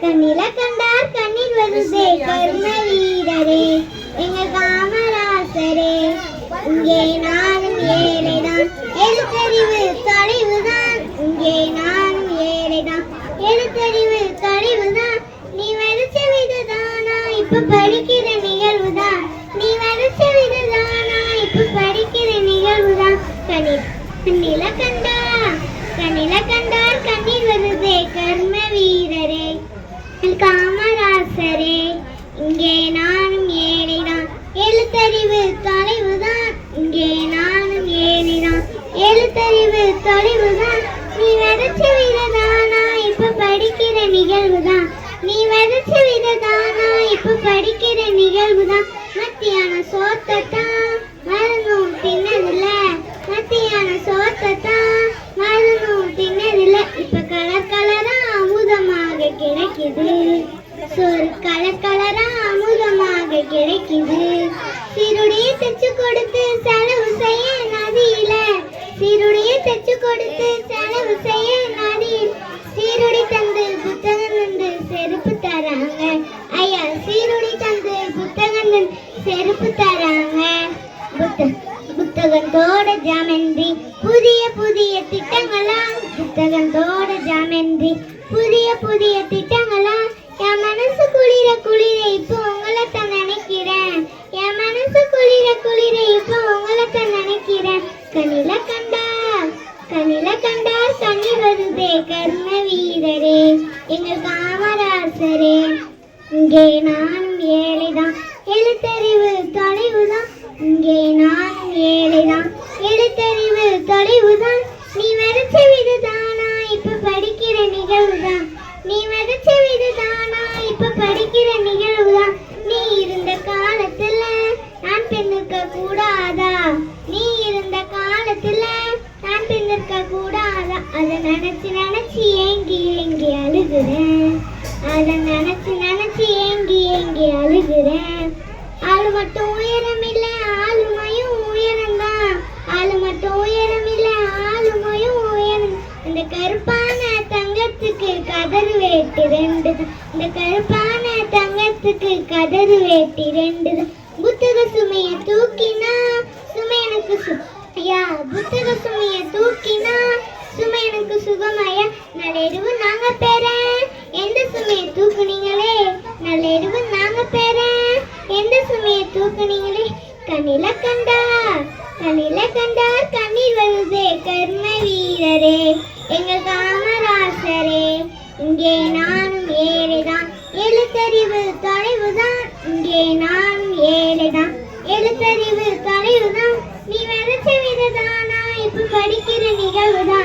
கண்ணில கண்டார் கண்ணில் வருதே கர்ம வீரரே எங்க காமராசரே இங்கே நானும் ஏழைதான் எழுத்தறிவு தொலைவுதான் இங்கே நானும் ஏழைதான் எழுத்தறிவு தொலைவுதான் நீ வரிச்ச விததானா இப்ப படிக்கிற நிகழ்வுதான் நீ வரிச்ச விததானா இப்ப படிக்கிற நிகழ்வுதான் கணி கண்ணில கண்டா. கண்ணில கண்டார் படிக்கிற நிகழ்வு தான் மத்தியான சோத்தத்தான் மறந்தும் தின்னதில்ல மத்தியான சோத்தத்தான் மறந்தும் தின்னதில்ல இப்ப கலர் கலரா அமுதமாக கிடைக்குது. சோறு கலர் கலரா அமுதமாக கிடைக்குது. சிறுடியை தச்சு கொடுத்து செலவு செய்ய நதியில. சிறுடியை தைச்சு கொடுத்து புத்த புத்தகத்தோட ஜாமென்றி புதிய புதிய திட்டங்களா? புத்தகத்தோட ஜாமென்றி புதிய புதிய திட்டங்களா? என் மனசு குளிர குளிர இப்போ உங்களை தான் நினைக்கிறேன். என் மனசு குளிர குளிர இப்போ உங்களை தான் நினைக்கிறேன். கண்ணில கண்டார் கண்ணில கண்டார் கண்ணீர் வருதே கர்ம வீரரே. எங்கள் காமராசரே இங்கே நானும் ஏழைதான். எழுத்தறிவு இங்கே நான் ஏழைதான் எழுத்தறிவு தொலைவுதான். நீ விதைச்ச விதுதானா? இப்ப படிக்கிற நிகழ்வுதான். நீ விதைச்ச விதுதானா? இப்ப படிக்கிற நிகழ்வுதான். நீ இருந்த காலத்துல நான் பெண்ணுக்க கூடாதா? நீ இருந்த காலத்துல நான் பின்னிருக்க கூடாதா? அதை நினைச்சு நினைச்சு ஏங்கி ஏங்கி அழுகுறேன். அதை நினைச்சு நினைச்சு ஏங்கி ஏங்கி அழுகுறேன். அது மட்டும் உயரம் இல்ல ஆளுமையும் உயரம் தான் ஆளு மட்டும் உயரம் இல்ல ஆளுமையும் உயரம் இந்த கருப்பான தங்கத்துக்கு கதறு வேட்டி ரெண்டு. தான். இந்த கருப்பான தங்கத்துக்கு கதர் வேட்டி ரெண்டு. தான். புத்தக சுமைய தூக்கினா சுமை எனக்கு சு புத்தக சுமைய தூக்கினா சுமை எனக்கு சுகமாயா நல்லெருவு நாங்க பேரேன். எந்த சுமையை தூக்குனீங்களே? நல்லெருவு நாங்க பேரேன். எந்த சுமையை தூக்குனீங்களே? கண்ணில கண்டா கண்ணில கண்டார் கண்ணீர் வருதே கர்ம வீரரே. எங்கள் காமராசரே. இங்கே நானும் ஏழைதான். எழுத்தறிவு தொலைவுதான். இங்கே நானும் ஏழைதான். எழுத்தறிவு தொலைவுதான். நீ விதைச்ச விததானா? இப்ப படிக்கிற நிகழ்வுதான்.